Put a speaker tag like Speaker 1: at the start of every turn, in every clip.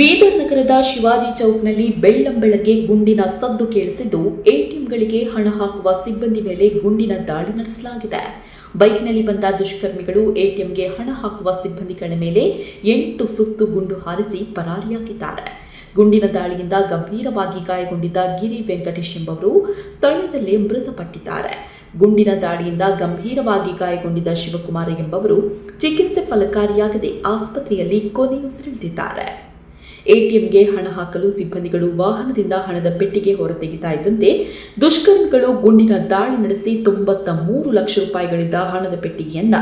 Speaker 1: ಬೀದರ್ ನಗರದ ಶಿವಾಜಿ ಚೌಕ್ನಲ್ಲಿ ಬೆಳ್ಳಂಬೆಳಗ್ಗೆ ಗುಂಡಿನ ಸದ್ದು ಕೇಳಿಸಿದ್ದು ಎಟಿಎಂಗಳಿಗೆ ಹಣ ಹಾಕುವ ಸಿಬ್ಬಂದಿ ಮೇಲೆ ಗುಂಡಿನ ದಾಳಿ ನಡೆಸಲಾಗಿದೆ. ಬೈಕ್ನಲ್ಲಿ ಬಂದ ದುಷ್ಕರ್ಮಿಗಳು ಎಟಿಎಂಗೆ ಹಣ ಹಾಕುವ ಸಿಬ್ಬಂದಿಗಳ ಮೇಲೆ ಎಂಟು ಸುತ್ತು ಗುಂಡು ಹಾರಿಸಿ ಪರಾರಿಯಾಗಿದ್ದಾರೆ. ಗುಂಡಿನ ದಾಳಿಯಿಂದ ಗಂಭೀರವಾಗಿ ಗಾಯಗೊಂಡಿದ್ದ ಗಿರಿ ವೆಂಕಟೇಶ್ ಎಂಬವರು ಸ್ಥಳದಲ್ಲೇ ಮೃತಪಟ್ಟಿದ್ದಾರೆ. ಗುಂಡಿನ ದಾಳಿಯಿಂದ ಗಂಭೀರವಾಗಿ ಗಾಯಗೊಂಡಿದ್ದ ಶಿವಕುಮಾರ ಎಂಬವರು ಚಿಕಿತ್ಸೆ ಫಲಕಾರಿಯಾಗದೆ ಆಸ್ಪತ್ರೆಯಲ್ಲಿ ಕೊನೆಯುಸಿರೆಳೆದಿದ್ದಾರೆ. ಎಟಿಎಂಗೆ ಹಣ ಹಾಕಲು ಸಿಬ್ಬಂದಿಗಳು ವಾಹನದಿಂದ ಹಣದ ಪೆಟ್ಟಿಗೆ ಹೊರತೆಗೆತಾ ಇದ್ದಂತೆ ದುಷ್ಕರ್ಮಿಗಳು ಗುಂಡಿನ ದಾಳಿ ನಡೆಸಿ ತೊಂಬತ್ತ ಮೂರು ಲಕ್ಷ ರೂಪಾಯಿಗಳಿದ್ದ ಹಣದ ಪೆಟ್ಟಿಗೆಯನ್ನ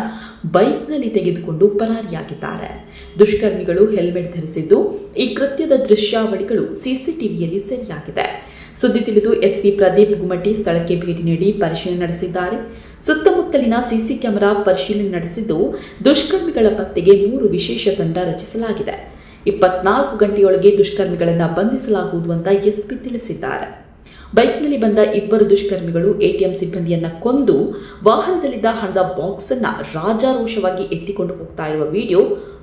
Speaker 1: ಬೈಕ್ನಲ್ಲಿ ತೆಗೆದುಕೊಂಡು ಪರಾರಿಯಾಗಿದ್ದಾರೆ. ದುಷ್ಕರ್ಮಿಗಳು ಹೆಲ್ಮೆಟ್ ಧರಿಸಿದ್ದು ಈ ಕೃತ್ಯದ ದೃಶ್ಯಾವಳಿಗಳು ಸಿಸಿಟಿವಿಯಲ್ಲಿ ಸೆರೆಯಾಗಿದೆ. ಸುದ್ದಿ ತಿಳಿದು ಎಸ್ಪಿ ಪ್ರದೀಪ್ ಗುಮಟಿ ಸ್ಥಳಕ್ಕೆ ಭೇಟಿ ನೀಡಿ ಪರಿಶೀಲನೆ ನಡೆಸಿದ್ದಾರೆ. ಸುತ್ತಮುತ್ತಲಿನ ಸಿಸಿ ಕ್ಯಾಮೆರಾ ಪರಿಶೀಲನೆ ನಡೆಸಿದ್ದು ದುಷ್ಕರ್ಮಿಗಳ ಪತ್ತೆಗೆ ಮೂರು ವಿಶೇಷ ತಂಡ ರಚಿಸಲಾಗಿದೆ. ಇಪ್ಪತ್ನಾಲ್ಕು ಗಂಟೆಯೊಳಗೆ ದುಷ್ಕರ್ಮಿಗಳನ್ನು ಬಂಧಿಸಲಾಗುವುದು ಅಂತ ಎಸ್ಪಿ ತಿಳಿಸಿದ್ದಾರೆ. ಬೈಕ್ನಲ್ಲಿ ಬಂದ ಇಬ್ಬರು ದುಷ್ಕರ್ಮಿಗಳು ಎಟಿಎಂ ಸಿಬ್ಬಂದಿಯನ್ನ ಕೊಂದು ವಾಹನದಲ್ಲಿದ್ದ ಹಣದ ಬಾಕ್ಸ್ ಅನ್ನ ರಾಜಾರೋಷವಾಗಿ ಎತ್ತಿಕೊಂಡು ಹೋಗ್ತಾ ಇರುವ ವಿಡಿಯೋ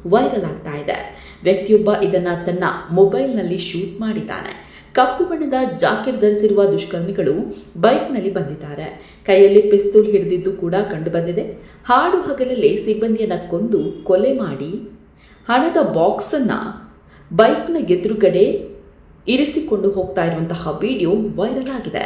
Speaker 1: ವೈರಲ್ ಆಗ್ತಾ ಇದೆ. ವ್ಯಕ್ತಿಯೊಬ್ಬ ಇದನ್ನ ತನ್ನ ಮೊಬೈಲ್ನಲ್ಲಿ ಶೂಟ್ ಮಾಡಿದ್ದಾನೆ. ಕಪ್ಪು ಬಣ್ಣದ ಜಾಕೆಟ್ ಧರಿಸಿರುವ ದುಷ್ಕರ್ಮಿಗಳು ಬೈಕ್ನಲ್ಲಿ ಬಂದಿದ್ದಾರೆ. ಕೈಯಲ್ಲಿ ಪಿಸ್ತೂಲ್ ಹಿಡಿದಿದ್ದು ಕೂಡ ಕಂಡುಬಂದಿದೆ ಹಾಡು ಹಗಲಲ್ಲೇ ಸಿಬ್ಬಂದಿಯನ್ನು ಕೊಂದು ಕೊಲೆ ಮಾಡಿ ಹಣದ ಬಾಕ್ಸನ್ನು ಬೈಕ್ನ ಎದುರುಗಡೆ ಇರಿಸಿಕೊಂಡು ಹೋಗ್ತಾ ಇರುವಂತಹ ವಿಡಿಯೋ ವೈರಲ್ ಆಗಿದೆ.